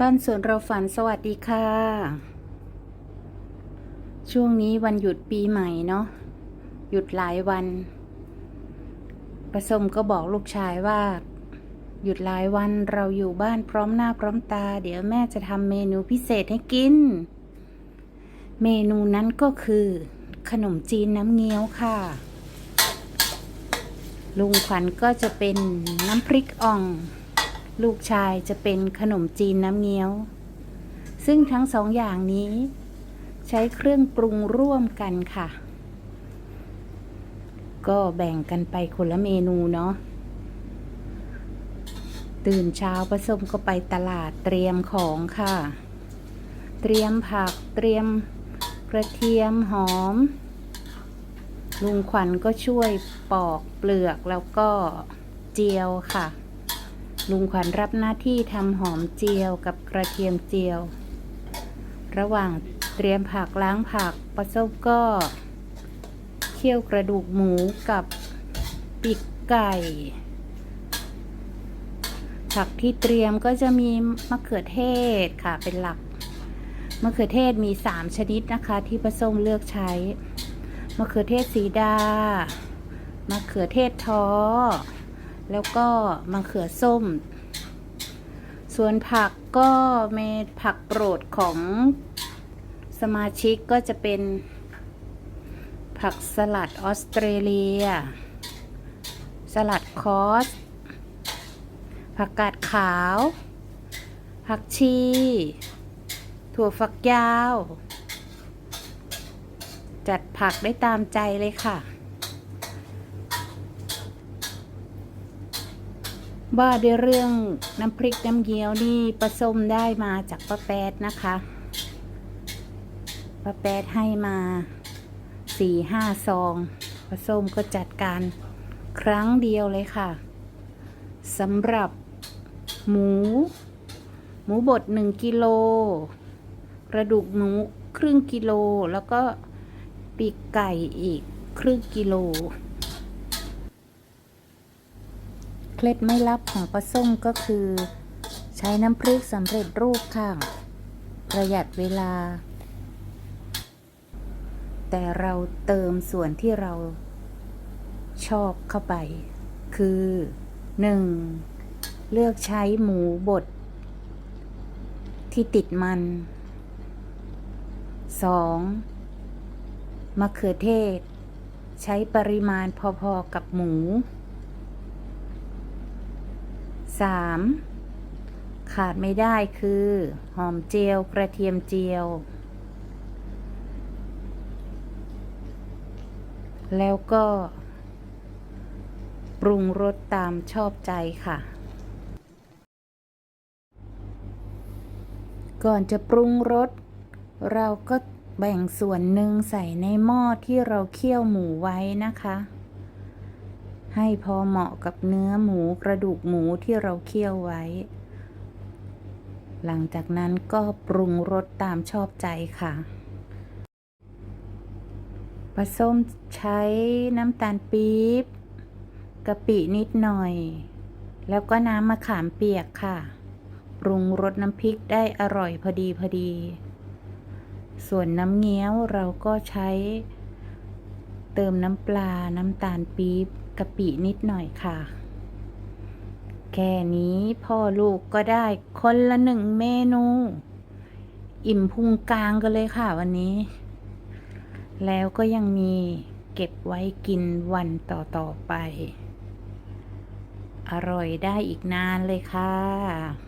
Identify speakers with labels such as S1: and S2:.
S1: บ้านสวนเราฝันสวัสดีค่ะ ช่วงนี้วันหยุดปีใหม่เนาะหยุดหลายวัน ประสมก็บอกลูกชายว่า หยุดหลายวันเราอยู่บ้านพร้อมหน้าพร้อมตา เดี๋ยวแม่จะทำเมนูพิเศษให้กิน เมนูนั้นก็คือ ขนมจีนน้ำเงี้ยวค่ะ ลุงขวัญก็จะเป็นน้ำพริกอ่อง ลูกชายจะเป็นขนมจีนน้ำเงี้ยว ซึ่งทั้งสองอย่างนี้ ใช้เครื่องปรุงร่วมกันค่ะ ก็แบ่งกันไปคนละเมนูเนาะตื่นเช้าประสมก็ไปตลาดเตรียมของค่ะ เตรียมผักเตรียมกระเทียมหอม ลุงขวัญก็ช่วยปอกเปลือกแล้วก็เจียวค่ะ ลุงขวัญรับหน้าที่ทำหอมเจียวกับกระเทียมเจียว ระหว่างเตรียมผักล้างผักประสบก็ เคี่ยวกระดูกหมูกับปีกไก่ ผักที่เตรียมก็จะมีมะเขือเทศค่ะเป็นหลัก มะเขือเทศมี 3 ชนิดนะคะที่ประส้มเลือกใช้ มะเขือเทศสีดามะเขือเทศท้อ แล้วก็มะเขือส้ม ส่วนผักก็เมผักโปรดของสมาชิกก็จะเป็นผักสลัดออสเตรเลีย สลัดคอส ผักกาดขาว ผักชี ถั่วฝักยาว จัดผักได้ตามใจเลยค่ะ ว่าด้วยเรื่องน้ำพริกน้ำเยียวนี่ประสมได้มาจากป้าแปดนะคะป้าแปดให้มาสี่ห้าซองประสมก็จัดการครั้งเดียวเลยค่ะสำหรับหมู หมูบดหนึ่งกิโลกระดูกหมูครึ่งกิโล แล้วก็ปีกไก่อีกครึ่งกิโล เค ล็ดไม่ลับของปลาส้มก็คือ ใช้น้ำพริกสำเร็จรูปค่ะ ประหยัดเวลา แต่เราเติมส่วนที่เราชอบเข้าไป คือ 1. เลือกใช้หมูบดที่ติดมัน 2. มะเขือเทศ ใช้ปริมาณพอๆกับหมู 3. ขาดไม่ได้คือ หอมเจียวกระเทียมเจียว แล้วก็ ปรุงรสตามชอบใจค่ะ ก่อนจะปรุงรส เราก็แบ่งส่วนหนึ่งใส่ในหม้อที่เราเคี่ยวหมูไว้นะคะ ให้พอเหมาะกับเนื้อหมูกระดูกหมูที่เราเคี่ยวไว้ หลังจากนั้นก็ปรุงรสตามชอบใจค่ะปลาส้มใช้น้ำตาลปี๊บกะปินิดหน่อย แล้วก็น้ำมะขามเปียกค่ะ ปรุงรสน้ำพริกได้อร่อยพอดีพอดี ส่วนน้ำเงี้ยวเราก็ใช้ เติมน้ำปลา น้ำตาลปี๊บกะปินิดหน่อยค่ะ แค่นี้พ่อลูกก็ได้คนละหนึ่งเมนู อิ่มพุงกลางกันเลยค่ะวันนี้ แล้วก็ยังมีเก็บไว้กินวันต่อ ๆ ไป อร่อยได้อีกนานเลยค่ะ